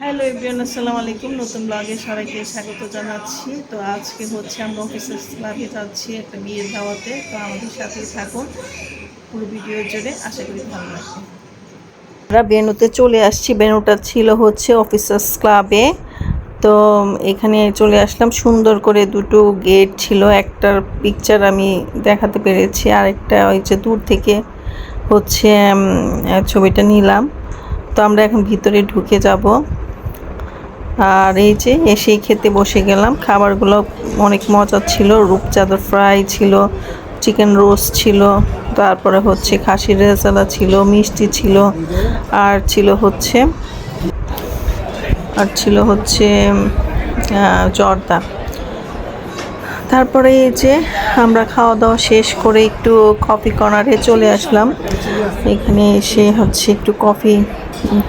Hello everyone, আসসালামু আলাইকুম। নতুন ব্লগে সবাইকে স্বাগত জানাচ্ছি। তো আজকে হচ্ছে আমরা অফিসের ক্লাবে যাচ্ছি একটা বিয়ের দাওয়াতে। তো আমাদের সাথে থাকুন পুরো ভিডিও জুড়ে আশা করি ভালো লাগবে। আমরা বেনুতে চলে আসছি। বেনুটা ছিল হচ্ছে অফিসার্স ক্লাবে তো এখানে চলে আসলাম। সুন্দর করে দুটো গেট ছিল। একটার পিকচার আমি দেখাতে পেরেছি। আরেকটা ওই যে দূর থেকে হচ্ছে ছবিটা নিলাম। তো আমরা এখন ভিতরে ঢুকে যাব। আর এই যে এসেই খেতে বসে গেলাম। খাবারগুলো অনেক মজা ছিল। রূপচাঁদা ফ্রাই ছিল, চিকেন রোস্ট ছিল, তারপরে হচ্ছে খাসির রেজালা ছিল, মিষ্টি ছিল, আর ছিল হচ্ছে, আর ছিল হচ্ছে জর্দা। তারপরে এই যে, আমরা খাওয়া দাওয়া শেষ করে একটু কফি কর্নারে চলে আসলাম। এখানে এসে হচ্ছে একটু কফি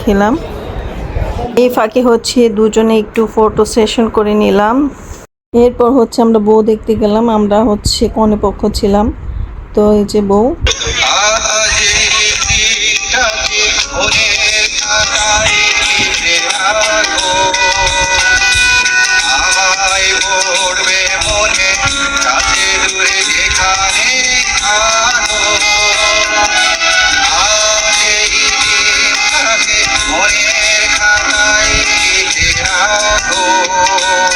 খেলাম। এই ফাঁকে হচ্ছে দুজনে একটু ফটো সেশন করে নিলাম। এরপর হচ্ছে আমরা বউ দেখতে গেলাম, আমরা হচ্ছে কনে পক্ষ ছিলাম। তো এই যে বউ। রাখো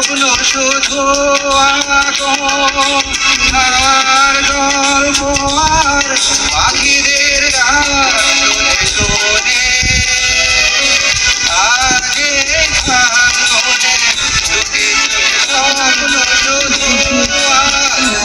স্বপ্ন শুধু আগো আর গল্প আর পাখিদের শুনে চোখে স্বপ্ন শুধু আগো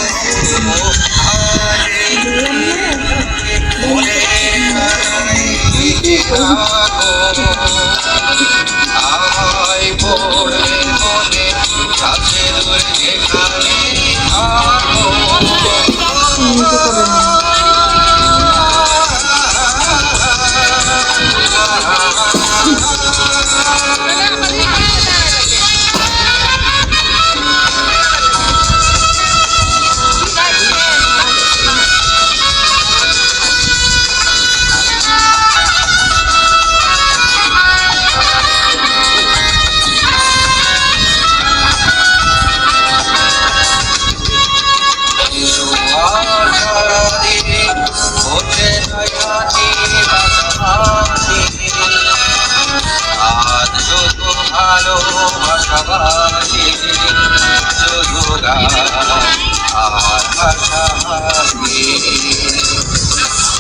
ভালোবাসাবাসী শুধু আর ভাষাবাসী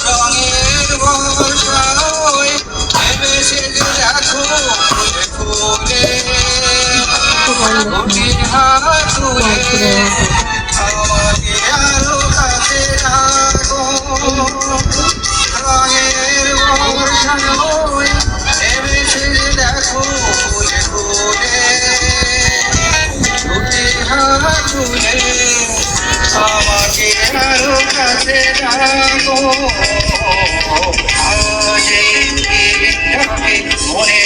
রঙের বর্ষায় ভেবেছে দেখো ফুলে ফুলে। হাত মনের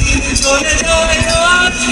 যায় আছি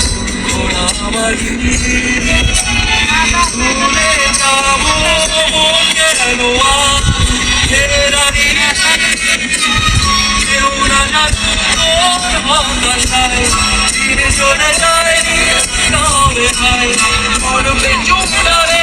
চলে যায় তবে ভাই মরবে চুপ রে